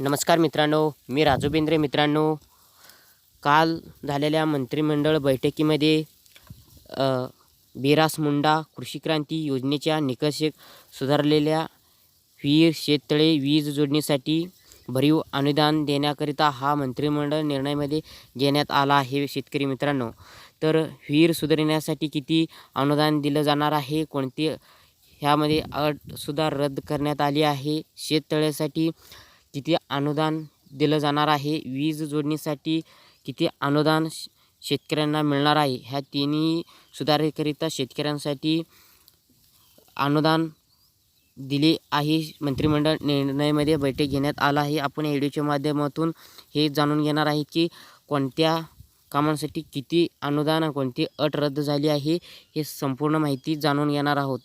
नमस्कार मित्रांनो मी राजू बेंद्रे मित्रांनो. काल झालेल्या मंत्रिमंडळ बैठकीमध्ये बिरास मुंडा कृषी क्रांती योजनेच्या निकष सुधारलेल्या विहीर शेततळे वीज जोडणीसाठी भरीव अनुदान देण्याकरिता हा मंत्रिमंडळ निर्णयामध्ये घेण्यात आला आहे शेतकरी मित्रांनो. तर विहीर सुधारण्यासाठी किती अनुदान दिलं जाणार आहे? कोणती? ह्यामध्ये अटसुद्धा रद्द करण्यात आली आहे. शेततळ्यासाठी किती अनुदान दिलं जाणार आहे? वीज जोडणीसाठी किती अनुदान श शेतकऱ्यांना मिळणार आहे? ह्या तिन्ही सुधारणेकरिता शेतकऱ्यांसाठी अनुदान दिले आहे. मंत्रिमंडळ निर्णयामध्ये बैठक घेण्यात आला आहे. आपण या व्हिडिओच्या माध्यमातून हे जाणून घेणार आहे की कोणत्या कामांसाठी किती अनुदान कोणती अट रद्द झाली आहे हे संपूर्ण माहिती जाणून घेणार आहोत.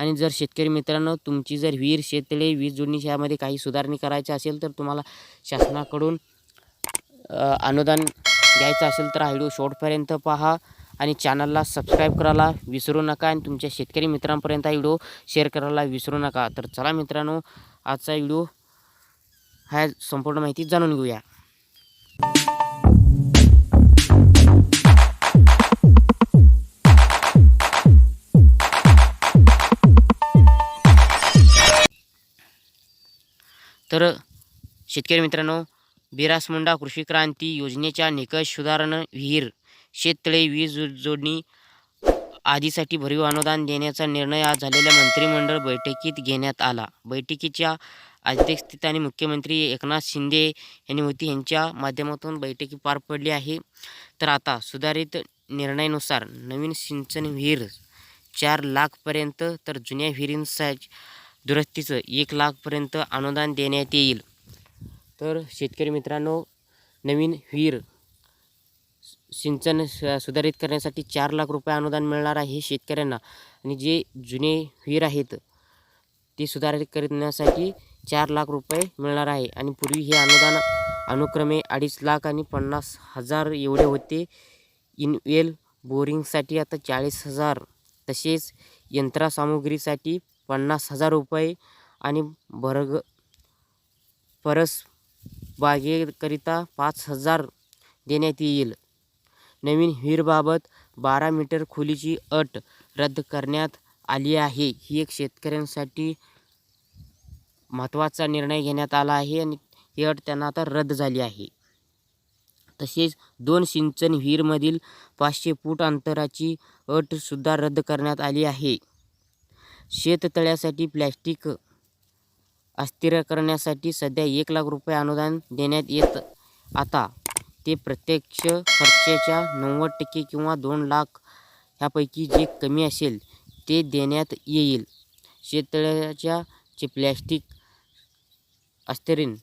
आणि जर शेतकरी मित्रांनो तुमची जर विहीर शेततळे वीज जोडणी यामध्ये काही सुधारणी करायची असेल तर तुम्हाला शासनाकडून अनुदान घ्यायचं असेल तर हा व्हिडिओ शेवटपर्यंत पहा आणि चॅनलला सबस्क्राईब करायला विसरू नका आणि तुमच्या शेतकरी मित्रांपर्यंत हा व्हिडिओ शेअर करायला विसरू नका. तर चला मित्रांनो आजचा व्हिडिओ ह्या संपूर्ण माहिती जाणून घेऊया. तर शेतकरी मित्रांनो बिरास मुंडा कृषी क्रांती योजनेच्या निकष सुधारणा विहीर शेततळे वीज जोडणी आदीसाठी भरीव अनुदान देण्याचा निर्णय आज झालेल्या मंत्रिमंडळ बैठकीत घेण्यात आला. बैठकीच्या अध्यक्षतेने मुख्यमंत्री एकनाथ शिंदे यांनी होती यांच्या माध्यमातून बैठकी पार पडली आहे. तर आता सुधारित निर्णयानुसार नवीन सिंचन विहीर चार लाखपर्यंत तर जुन्या विहिरींचा दुरुस्तीचं एक लाखपर्यंत अनुदान देण्यात येईल. तर शेतकरी मित्रांनो नवीन विहीर सिंचन सुधारित करण्यासाठी चार लाख रुपये अनुदान मिळणार आहे शेतकऱ्यांना. आणि जे जुने विहीर आहेत ते सुधारित करण्यासाठी चार लाख रुपये मिळणार आहे. आणि पूर्वी हे अनुदान अनुक्रमे अडीच लाख आणि पन्नास हजार एवढे होते. इनवेल बोरिंगसाठी आता चाळीस हजार. तसेच यंत्रसामुग्रीसाठी पन्नास हजार रुपये आणि बर्ग परस बागेकरिता पाच हजार देण्यात येईल. नवीन विहीरबाबत बारा मीटर खोलीची अट रद्द करण्यात आली आहे. ही एक शेतकऱ्यांसाठी महत्त्वाचा निर्णय घेण्यात आला आहे आणि ही अट त्यांना आता रद्द झाली आहे. तसेच दोन सिंचन विहीरमधील पाचशे फूट अंतराची अटसुद्धा रद्द करण्यात आली आहे. शेततळ्यासाठी प्लॅस्टिक अस्थिर करण्यासाठी सध्या एक लाख रुपये अनुदान देण्यात येत आता. ते प्रत्यक्ष खर्चाच्या नव्वद टक्के किंवा दोन लाख ह्यापैकी जे कमी असेल ते देण्यात येईल. शेततळ्याच्या जे प्लॅस्टिक अस्थिरीन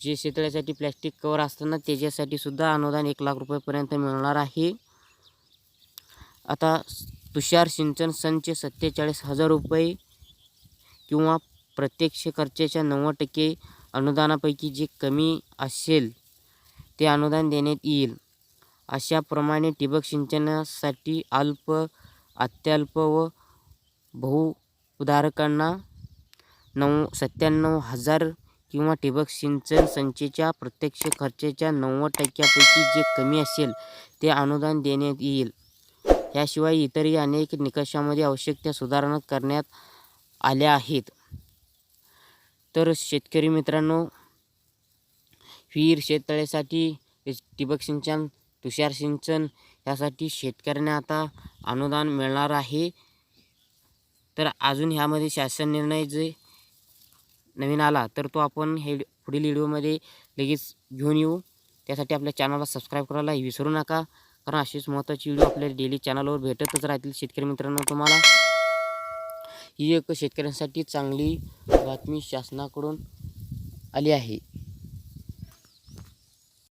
जे शेततळ्यासाठी प्लॅस्टिक कवर असताना त्याच्यासाठी सुद्धा अनुदान एक लाख रुपयेपर्यंत मिळणार आहे. आता तुषार सिंचन संच सत्तेचाळीस हजार रुपये किंवा प्रत्यक्ष खर्चाच्या नव्वद टक्के अनुदानापैकी जे कमी असेल ते अनुदान देण्यात येईल. अशाप्रमाणे ठिबक सिंचनासाठी अल्प अत्यल्प व बहुउदारकांना नऊ सत्त्याण्णव हजार किंवा ठिबक सिंचन संचेच्या प्रत्यक्ष खर्चाच्या नव्वद टक्क्यापैकी जे कमी असेल ते अनुदान देण्यात येईल. याशिवाय इतरही अनेक निकषामध्ये आवश्यक त्या सुधारणा करण्यात आल्या आहेत. तर शेतकरी मित्रांनो विहीर शेततळ्यासाठी ठिबक सिंचन तुषार सिंचन यासाठी शेतकऱ्यांना आता अनुदान मिळणार आहे. तर अजून ह्यामध्ये शासन निर्णय जे नवीन आला तर तो आपण हे पुढील व्हिडिओमध्ये लगेच घेऊन येऊ. त्यासाठी आपल्या चॅनलला सबस्क्राईब करायला विसरू नका. कारण अशीच महत्त्वाची व्हिडिओ आपल्याला डेली चॅनलवर भेटतच राहतील शेतकरी मित्रांनो तुम्हाला. ही एक शेतकऱ्यांसाठी चांगली बातमी शासनाकडून आली आहे.